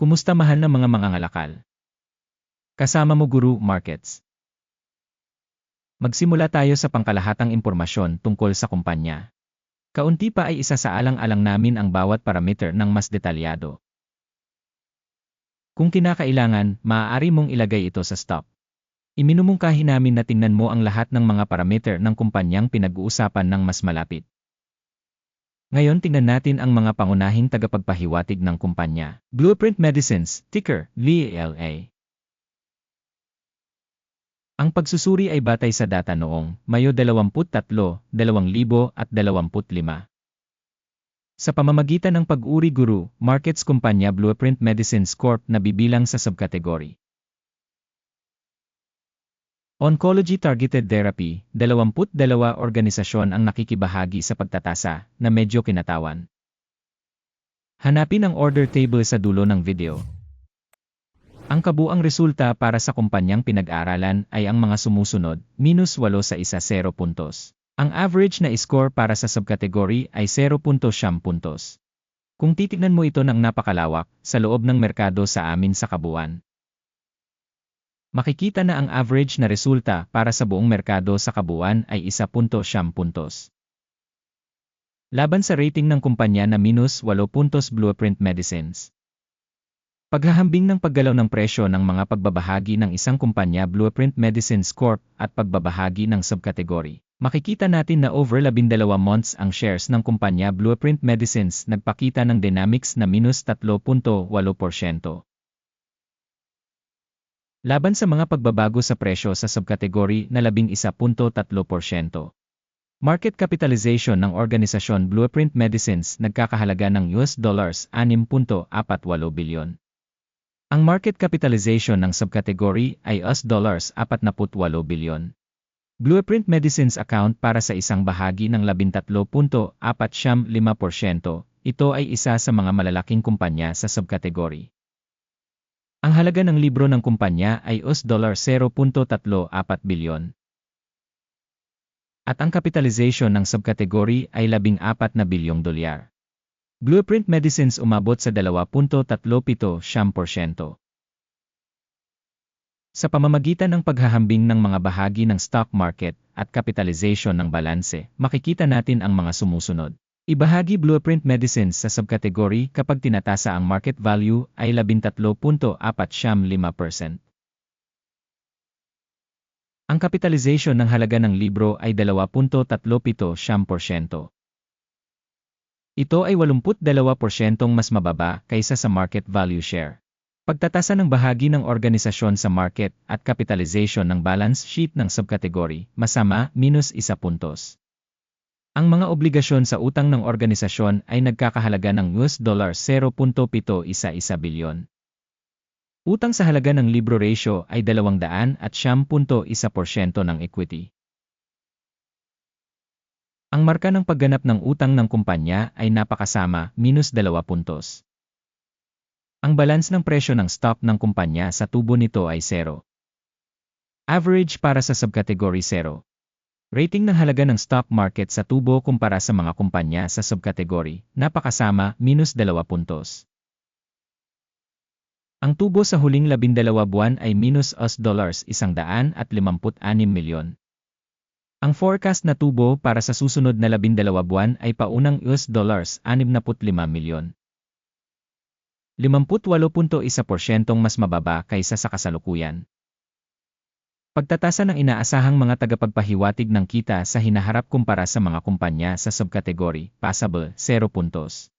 Kumusta mahal na mga mangangalakal? Kasama mo Guru Markets. Magsimula tayo sa pangkalahatang impormasyon tungkol sa kumpanya. Kaunti pa ay isa sa alang-alang namin ang bawat parameter ng mas detalyado. Kung kinakailangan, maaari mong ilagay ito sa stop. Iminumungkahi namin na tingnan mo ang lahat ng mga parameter ng kumpanyang pinag-uusapan ng mas malapit. Ngayon tingnan natin ang mga pangunahing tagapagpahiwatig ng kumpanya. Blueprint Medicines, ticker, VLA. Ang pagsusuri ay batay sa data noong Mayo 23, 2025. Sa pamamagitan ng pag-uri guru, markets kumpanya Blueprint Medicines Corp na bibilang sa subkategory. Oncology Targeted Therapy, 22 organisasyon ang nakikibahagi sa pagtatasa na medyo kinatawan. Hanapin ang order table sa dulo ng video. Ang kabuang resulta para sa kumpanyang pinag-aralan ay ang mga sumusunod, minus 8 sa isa 0 puntos. Ang average na score para sa subkategory ay 0.7 puntos. Kung titignan mo ito ng napakalawak, sa loob ng merkado sa amin sa kabuuan, Makikita na ang average na resulta para sa buong merkado sa kabuuan ay 1.7 puntos. Laban sa rating ng kumpanya na minus 8 puntos Blueprint Medicines. Paghahambing ng paggalaw ng presyo ng mga pagbabahagi ng isang kumpanya Blueprint Medicines Corp at pagbabahagi ng subkategory. Makikita natin na over 12 months ang shares ng kumpanya Blueprint Medicines nagpakita ng dynamics na minus 3.8%. Laban sa mga pagbabago sa presyo sa subkategory na 11.3%. Market capitalization ng organisasyon Blueprint Medicines nagkakahalaga ng US dollars 6.48 bilyon. Ang market capitalization ng subkategory ay US dollars 48 bilyon. Blueprint Medicines account para sa isang bahagi ng 13.45%. Ito ay isa sa mga malalaking kumpanya sa subkategory. Ang halaga ng libro ng kumpanya ay US dollar 0.34 bilyon. At ang capitalization ng subkategory ay 14 na bilyong dolyar. Blueprint Medicines umabot sa 2.37%. Sa pamamagitan ng paghahambing ng mga bahagi ng stock market at capitalization ng balanse, makikita natin ang mga sumusunod. Ibahagi Blueprint Medicines sa subkategory kapag tinatasa ang market value ay 13.45%. Ang capitalization ng halaga ng libro ay 2.37%. Ito ay 82% mas mababa kaysa sa market value share. Pagtatasa ng bahagi ng organisasyon sa market at capitalization ng balance sheet ng subkategory, masama, minus isa puntos. Ang mga obligasyon sa utang ng organisasyon ay nagkakahalaga ng US dollar 0.711 bilyon. Utang sa halaga ng libro ratio ay 200 at 10.1% ng equity. Ang marka ng pagganap ng utang ng kumpanya ay napakasama, minus 2 puntos. Ang balance ng presyo ng stock ng kumpanya sa tubo nito ay 0. Average para sa subcategory 0. Rating ng halaga ng stock market sa tubo kumpara sa mga kumpanya sa subkategory, napakasama, minus 2 puntos. Ang tubo sa huling 12 buwan ay minus US dollars 156 milyon. Ang forecast na tubo para sa susunod na 12 buwan ay paunang US dollars 65 milyon. 58.1% mas mababa kaysa sa kasalukuyan. Pagtatasa ng inaasahang mga tagapagpahiwatig ng kita sa hinaharap kumpara sa mga kumpanya sa subkategory, passable, 0 puntos.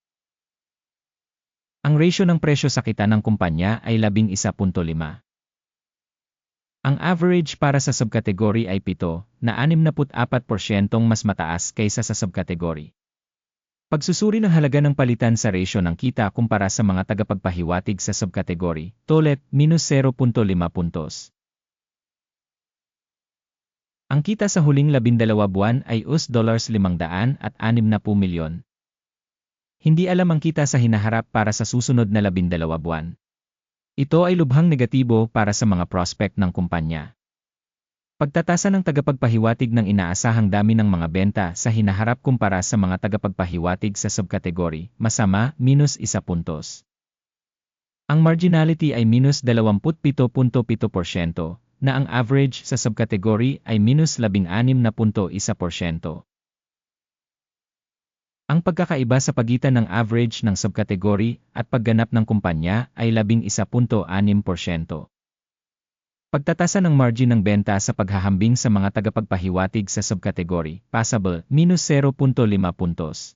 Ang ratio ng presyo sa kita ng kumpanya ay 11.5. Ang average para sa subkategory ay 7, na 64% mas mataas kaysa sa subkategory. Pagsusuri ng halaga ng palitan sa ratio ng kita kumpara sa mga tagapagpahiwatig sa subkategory, tolet, minus 0.5 puntos. Ang kita sa huling labindalawa buwan ay US dollars 500 at 60 milyon. Hindi alam ang kita sa hinaharap para sa susunod na labindalawa buwan. Ito ay lubhang negatibo para sa mga prospect ng kumpanya. Pagtatasa ng tagapagpahiwatig ng inaasahang dami ng mga benta sa hinaharap kumpara sa mga tagapagpahiwatig sa subkategory, masama, minus isa puntos. Ang marginality ay minus 27.7% na ang average sa subkategory ay minus 16.1%. Ang pagkakaiba sa pagitan ng average ng subkategory at pagganap ng kumpanya ay 11.6%. Pagtatasa ng margin ng benta sa paghahambing sa mga tagapagpahiwatig sa subkategory, passable, minus 0.5 puntos.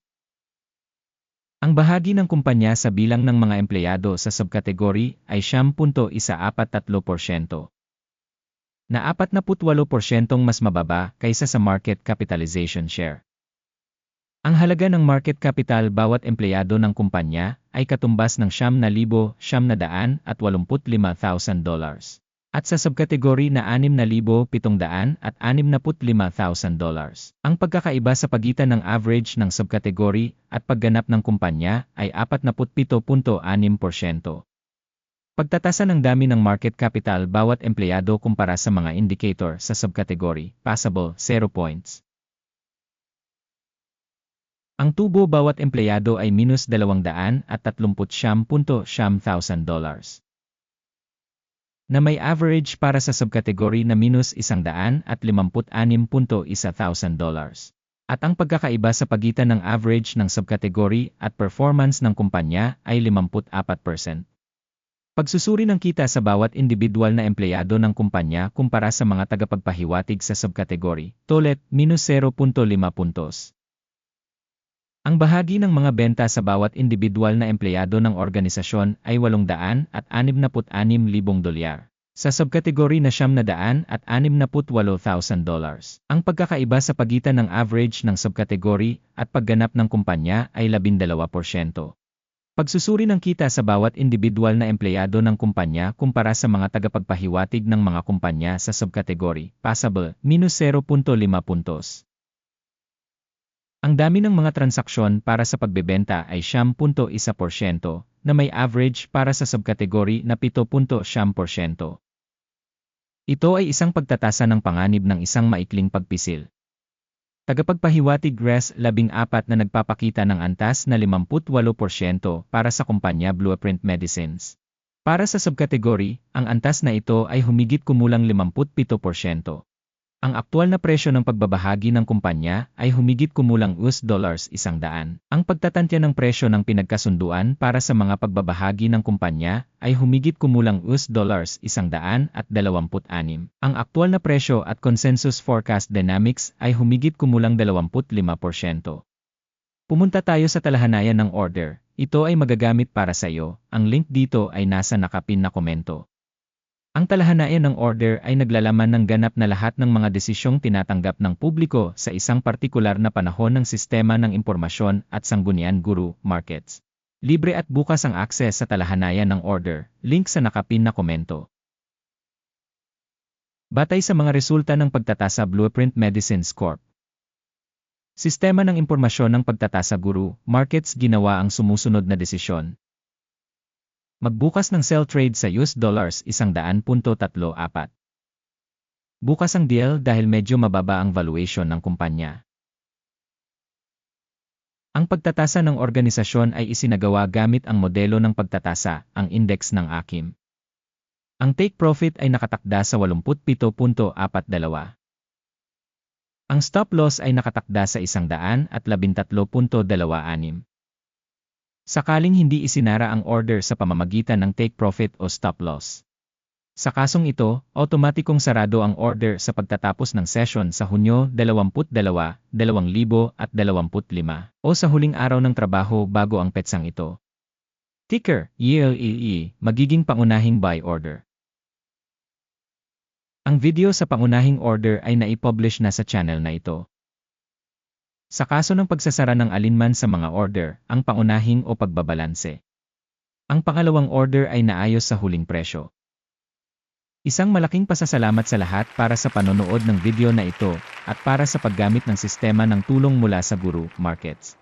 Ang bahagi ng kumpanya sa bilang ng mga empleyado sa subkategory ay 10.143%. Na 48% mas mababa kaysa sa market capitalization share. Ang halaga ng market capital bawat empleyado ng kumpanya ay katumbas ng $7,785,000 dollars. At sa subkategory na $6,700 at $65,000 dollars. Ang pagkakaiba sa pagitan ng average ng subkategory at pagganap ng kumpanya ay 47.6%. Pagtatasa ng dami ng market capital bawat empleyado kumpara sa mga indicator sa subkategory, passable, 0 points. Ang tubo bawat empleyado ay minus 200 at 30.7 thousand dollars. Na may average para sa subkategory na minus 100 at 56.1 thousand dollars. At ang pagkakaiba sa pagitan ng average ng subkategory at performance ng kumpanya ay 54%. Pagsusuri ng kita sa bawat individual na empleyado ng kumpanya kumpara sa mga tagapagpahiwatig sa subkategory, tolet, minus 0.5 puntos. Ang bahagi ng mga benta sa bawat individual na empleyado ng organisasyon ay 800 at 66,000 dolyar. Sa subkategory na siyam na daan at 68,000 dollars. Ang pagkakaiba sa pagitan ng average ng subkategory at pagganap ng kumpanya ay 12%. Pagsusuri ng kita sa bawat individual na empleyado ng kumpanya kumpara sa mga tagapagpahiwatig ng mga kumpanya sa subkategory, passable, minus 0.5 puntos. Ang dami ng mga transaksyon para sa pagbebenta ay 10.1% na may average para sa subkategory na 7.7%. Ito ay isang pagtatasa ng panganib ng isang maikling pagpisil. Tagapagpahiwatig RES 14 na nagpapakita ng antas na 58% para sa kumpanya Blueprint Medicines. Para sa subkategory, ang antas na ito ay humigit kumulang 57%. Ang aktual na presyo ng pagbabahagi ng kumpanya ay humigit kumulang US dollars isang daan. Ang pagtatantya ng presyo ng pinagkasunduan para sa mga pagbabahagi ng kumpanya ay humigit kumulang US dollars isang daan at 26. Ang aktual na presyo at consensus forecast dynamics ay humigit kumulang 25%. Pumunta tayo sa talahanayan ng order. Ito ay magagamit para sa iyo. Ang link dito ay nasa nakapin na komento. Ang talahanayan ng order ay naglalaman ng ganap na lahat ng mga desisyong tinatanggap ng publiko sa isang partikular na panahon ng sistema ng impormasyon at sanggunian guru markets. Libre at bukas ang akses sa talahanayan ng order, link sa nakapin na komento. Batay sa mga resulta ng pagtatasa Blueprint Medicines Corp. Sistema ng impormasyon ng pagtatasa guru, markets ginawa ang sumusunod na desisyon. Magbukas ng sell trade sa US dollars 100.34. Bukas ang deal dahil medyo mababa ang valuation ng kumpanya. Ang pagtatasa ng organisasyon ay isinagawa gamit ang modelo ng pagtatasa, ang index ng AKIM. Ang take profit ay nakatakda sa 87.42. Ang stop loss ay nakatakda sa 113.26. Sakaling hindi isinara ang order sa pamamagitan ng take profit o stop loss. Sa kasong ito, otomatikong sarado ang order sa pagtatapos ng session sa Hunyo 22, 2025 o sa huling araw ng trabaho bago ang petsang ito. Ticker, YLEE, magiging pangunahing buy order. Ang video sa pangunahing order ay naipublish na sa channel na ito. Sa kaso ng pagsasara ng alinman sa mga order, ang pangunahing o pagbabalanse. Ang pangalawang order ay naayos sa huling presyo. Isang malaking pasasalamat sa lahat para sa panonood ng video na ito at para sa paggamit ng sistema ng tulong mula sa Guru Markets.